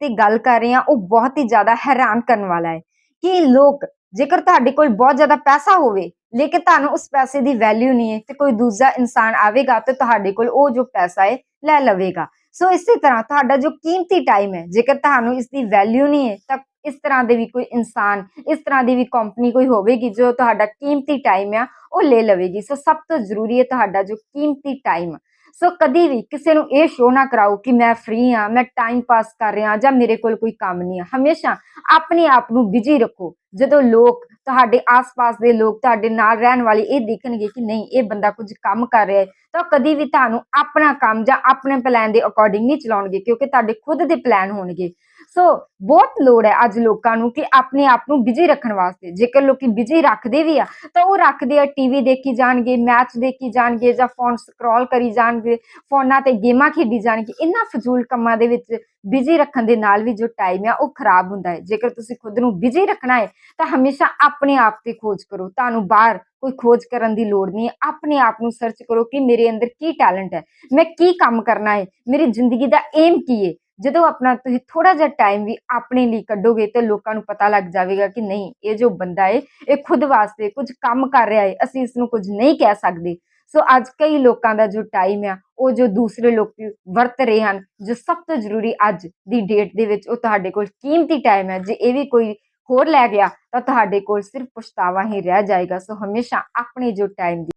ਤੇ ਗੱਲ ਕਰ ਰਹੇ ਹਾਂ, ਉਹ ਬਹੁਤ ਹੀ ਜ਼ਿਆਦਾ ਹੈਰਾਨ ਕਰਨ ਵਾਲਾ ਹੈ ਕਿ ਲੋਕ, ਜੇਕਰ ਤੁਹਾਡੇ ਕੋਲ ਬਹੁਤ ਜ਼ਿਆਦਾ ਪੈਸਾ ਹੋਵੇ, ਲੇਕਿਨ ਤੁਹਾਨੂੰ ਉਸ ਪੈਸੇ ਦੀ ਵੈਲਿਊ ਨਹੀਂ ਹੈ, ਤੇ ਕੋਈ ਦੂਜਾ ਇਨਸਾਨ ਆਵੇਗਾ ਤੇ ਤੁਹਾਡੇ ਕੋਲ ਉਹ ਜੋ ਪੈਸਾ ਹੈ, ਲੈ ਲਵੇਗਾ। ਸੋ ਇਸੇ ਤਰ੍ਹਾਂ ਤੁਹਾਡਾ ਜੋ ਕੀਮਤੀ ਟਾਈਮ ਹੈ, ਜੇਕਰ ਤੁਹਾਨੂੰ ਇਸ ਦੀ ਵੈਲਿਊ ਨਹੀਂ ਹੈ, ਤਾਂ ਇਸ ਤਰ੍ਹਾਂ ਦੇ ਵੀ ਕੋਈ ਇਨਸਾਨ, ਇਸ ਤਰ੍ਹਾਂ ਦੀ ਵੀ ਕੰਪਨੀ ਕੋਈ ਹੋਵੇਗੀ ਜੋ ਤੁਹਾਡਾ ਕੀਮਤੀ ਟਾਈਮ ਆ, ਉਹ ਲੈ ਲਵੇਗੀ। ਸੋ ਸਭ ਤੋਂ ਜ਼ਰੂਰੀ ਹੈ ਤੁਹਾਡਾ ਜੋ ਕੀਮਤੀ ਟਾਈਮ ਸੋ ਕਦੀ ਵੀ ਕਿਸੇ ਨੂੰ ਇਹ ਸ਼ੋਅ ਨਾ ਕਰਾਓ ਕਿ ਮੈਂ ਫ੍ਰੀ ਹਾਂ, ਮੈਂ ਟਾਈਮ ਪਾਸ ਕਰ ਰਿਹਾ ਜਾਂ ਮੇਰੇ ਕੋਲ ਕੋਈ ਕੰਮ ਨਹੀਂ ਹੈ ਹਮੇਸ਼ਾ ਆਪਣੇ ਆਪ ਨੂੰ ਬਿਜ਼ੀ ਰੱਖੋ। ਜਦੋਂ ਲੋਕ ਤੁਹਾਡੇ ਆਸ-ਪਾਸ ਦੇ ਲੋਕ ਤੁਹਾਡੇ ਨਾਲ ਰਹਿਣ ਵਾਲੇ ਇਹ ਦੇਖਣਗੇ ਕਿ ਨਹੀਂ, ਇਹ ਬੰਦਾ ਕੁਝ ਕੰਮ ਕਰ ਰਿਹਾ ਹੈ, ਤਾਂ ਉਹ ਕਦੀ ਵੀ ਤੁਹਾਨੂੰ ਆਪਣਾ ਕੰਮ ਜਾਂ ਆਪਣੇ ਪਲਾਨ ਦੇ ਅਕੋਰਡਿੰਗ ਨਹੀਂ ਚਲਾਉਣਗੇ ਕਿਉਂਕਿ ਤੁਹਾਡੇ ਖੁਦ ਦੇ ਪਲਾਨ ਹੋਣਗੇ। ਸੋ ਬਹੁਤ ਲੋੜ ਹੈ ਅੱਜ ਲੋਕਾਂ ਨੂੰ ਕਿ ਆਪਣੇ ਆਪ ਨੂੰ ਬਿਜ਼ੀ ਰੱਖਣ ਵਾਸਤੇ। ਜੇਕਰ ਲੋਕੀ ਬਿਜ਼ੀ ਰੱਖਦੇ ਵੀ ਆ, ਤਾਂ ਉਹ ਰੱਖਦੇ ਆ ਟੀਵੀ ਦੇਖੀ ਜਾਣਗੇ ਮੈਚ ਦੇਖੀ ਜਾਣਗੇ ਜਾਂ ਫੋਨ ਸਕਰੋਲ ਕਰੀ ਜਾਣਗੇ, ਫੋਨਾਂ ਤੇ ਗੇਮਾਂ ਖੇਡੀ ਜਾਣਗੇ। ਇਹਨਾਂ ਫਜ਼ੂਲ ਕੰਮਾਂ ਦੇ ਵਿੱਚ ਬਿਜ਼ੀ ਰੱਖਣ ਦੇ ਨਾਲ ਵੀ ਜੋ ਟਾਈਮ ਆ, ਉਹ ਖਰਾਬ ਹੁੰਦਾ ਹੈ। ਜੇਕਰ ਤੁਸੀਂ ਖੁਦ ਨੂੰ ਬਿਜ਼ੀ ਰੱਖਣਾ ਹੈ, ਤਾਂ ਹਮੇਸ਼ਾ ਆਪਣੇ ਆਪ ਤੇ ਖੋਜ ਕਰੋ। ਤੁਹਾਨੂੰ ਬਾਹਰ ਕੋਈ ਖੋਜ ਕਰਨ ਦੀ ਲੋੜ ਨਹੀਂ ਹੈ। ਆਪਣੇ ਆਪ ਨੂੰ ਸਰਚ ਕਰੋ ਕਿ ਮੇਰੇ ਅੰਦਰ ਕੀ ਟੈਲੈਂਟ ਹੈ, ਮੈਂ ਕੀ ਕੰਮ ਕਰਨਾ ਹੈ, ਮੇਰੀ ਜ਼ਿੰਦਗੀ ਦਾ ਏਮ ਕੀ ਹੈ। ਜਦੋਂ ਆਪਣਾ ਤੁਸੀਂ ਥੋੜਾ ਜਿਹਾ ਟਾਈਮ ਵੀ ਆਪਣੇ ਲਈ ਕੱਢੋਗੇ ਤੇ ਲੋਕਾਂ ਨੂੰ ਪਤਾ ਲੱਗ ਜਾਵੇਗਾ ਕਿ ਨਹੀਂ, ਇਹ ਜੋ ਬੰਦਾ ਹੈ ਇਹ ਖੁਦ ਵਾਸਤੇ ਕੁਝ ਕੰਮ ਕਰ ਰਿਹਾ ਹੈ ਅਸੀਂ ਇਸ ਨੂੰ ਕੁਝ ਨਹੀਂ ਕਹਿ ਸਕਦੇ। ਸੋ ਅੱਜ ਕਈ ਲੋਕਾਂ ਦਾ ਜੋ ਟਾਈਮ ਆ, ਉਹ ਜੋ ਦੂਸਰੇ ਲੋਕ ਵਰਤ ਰਹੇ ਹਨ, ਜੋ ਸਭ ਤੋਂ ਜ਼ਰੂਰੀ ਅੱਜ ਦੀ ਡੇਟ ਦੇ ਵਿੱਚ ਉਹ ਤੁਹਾਡੇ ਕੋਲ ਕੀਮਤੀ ਟਾਈਮ ਹੈ ਜੇ ਇਹ ਵੀ ਕੋਈ ਹੋਰ ਲੈ ਗਿਆ, ਤਾਂ ਤੁਹਾਡੇ ਕੋਲ ਸਿਰਫ ਪਛਤਾਵਾ ਹੀ ਰਹਿ ਜਾਏਗਾ। ਸੋ ਹਮੇਸ਼ਾ ਆਪਣੇ ਜੋ ਟਾਈਮ ਦੀ